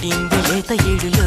పుట్టింది ఏడులో.